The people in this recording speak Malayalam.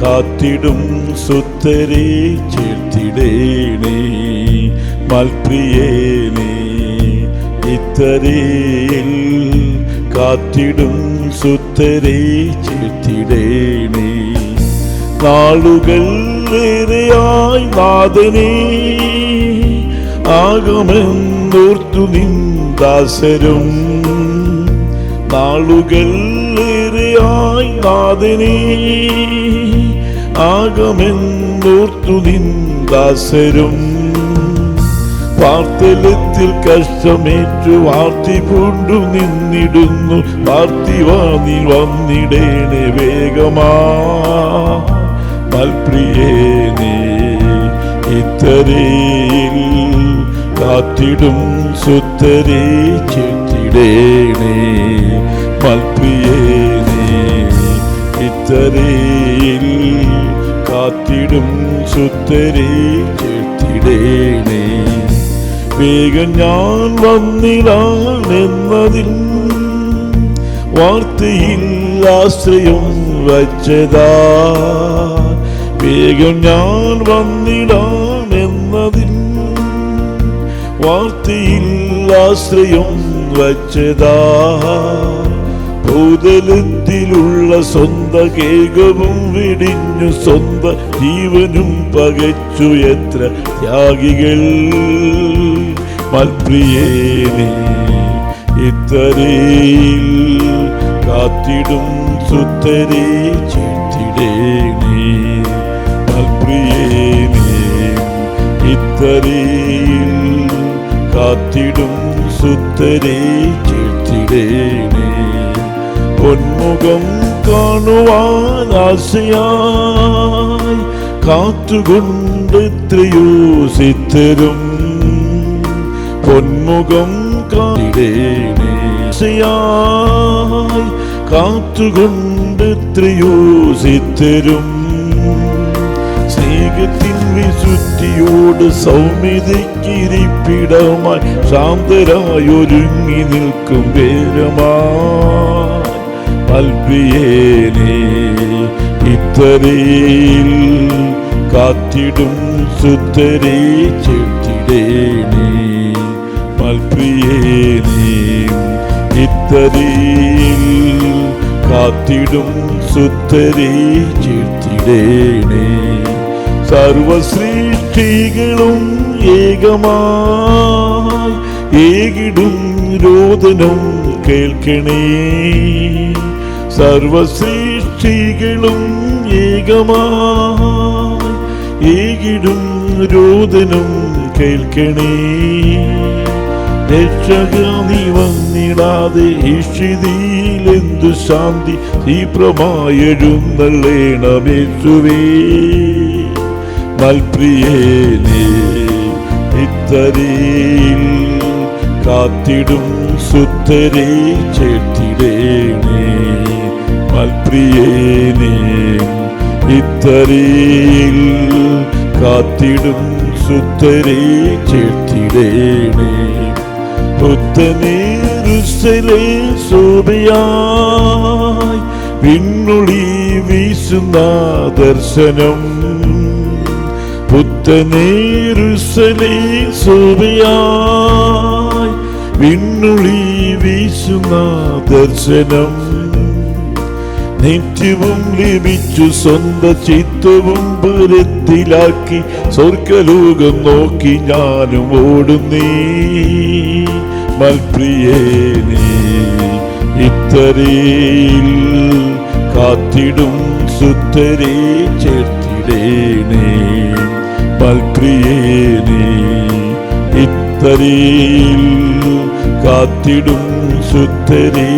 കാത്തിടും സുത്തരെ ചേർത്തിടേണേ. മൽപ്രിയേനേ ഇത്തരയിൽ കാത്തിടും സുത്തരെ ചേർത്തിടേണേ നാളുകൾ ഏറെയായി നാഥനെ ആകമെന്നോർത്തു നിന്ദാസരും നാളുകൾ ഏറെയായി നാഥനെ ആകമെന്നോർത്തു നിന്ദാസരും വാർത്തലത്തിൽ കഷ്ടമേറ്റു വാർത്തി പൂണ്ടു നിന്നിടുന്നു. വാർത്തിവാനി വന്നിടേണേ വേഗമാ. മൽപ്രിയേനേ ഇത്തരയിൽ കാത്തിടും സുത്തരെ ചെത്തിടേണേ മൽപ്രിയേനേ ഇത്തരയിൽ കാത്തിടും സുത്തരെ ചെത്തിടേണേ വേഗം ഞാൻ വന്നിടാണെന്നതിൽ വാർത്തയിൽ ആശ്രയം വച്ചതാ. വേഗം ഞാൻ വന്നിടാമെന്നതിൽ വാർത്തയിൽ ആശ്രയം വച്ചതാ. ഭൂതലത്തിലുള്ള സ്വന്ത കേകവും വിടിഞ്ഞു സ്വന്ത ജീവനും പകച്ചു എത്ര ത്യാഗികൾ. മൽപ്രിയേനേ ഇത്തരയിൽ കാത്തിടും സുത്തരെ ചേർത്തിടേനേ മൽപ്രിയേനേ ഇത്തരയിൽ കാത്തിടും സുത്തരെ ചേർത്തിടേനേ പൊന്മുഖം കാണുവാൻ ആശയായി കാത്തുകൊണ്ട് എത്രയോ സിത്തരും പൊന്മുഖം കാണിടേനേശയായി കാത്തുകൊണ്ട് ത്രിയോസിത്തരും. സ്നേഹത്തിൻ വിശുദ്ധിയോട് സൗമ്യതയ്ക്കിരിപ്പിടമായി ശാന്തരായി ഒരുങ്ങി നിൽക്കും വേരമായി അൽപ്രിയേനേ ഇത്തരയിൽ കാത്തിടും സുത്തരെ ചേർത്തിടേണേ മൽപ്രിയേനേ ഇത്തരയിൽ കാത്തിടും സുത്തരെ ചേർത്തിടേണേ. സർവസൃഷ്ടികളും ഏകമായി രോദനം കേൾക്കണേ. സർവസൃഷ്ടികളും ഏകമായി ഏകിടും രോദനം കേൾക്കണേ. രക്ഷക നീ വന്നിടാതെ ഇഷിതിയിലെന്തു ശാന്തി തീപ്രമായെഴുന്നള്ളേണമേശുവേ. മൽപ്രിയേനേ ഇത്തരയിൽ കാത്തിടും സുത്തരെ ചേർത്തിടേണേ മൽപ്രിയേനേ ഇത്തരയിൽ കാത്തിടും സുത്തരെ ചേർത്തിടേണേ പിന്നുളി വീശുന്ന ദർശനം. പുത്തനേരുസലേ ശോഭയായി പിന്നുളി വീശുന്ന ദർശനം. നിത്യവും ലഭിച്ചു സ്വന്ത ചിത്തവും പുരത്തിലാക്കി സ്വർഗലോകം നോക്കി ഞാനും ഓടുന്നേ. മൽപ്രിയേനേ ഇത്തരയിൽ കാത്തിടും സുത്തരെ ചേർത്തിടേണേ. മൽപ്രിയേനേ ഇത്തരയിൽ കാത്തിടും സുത്തരെ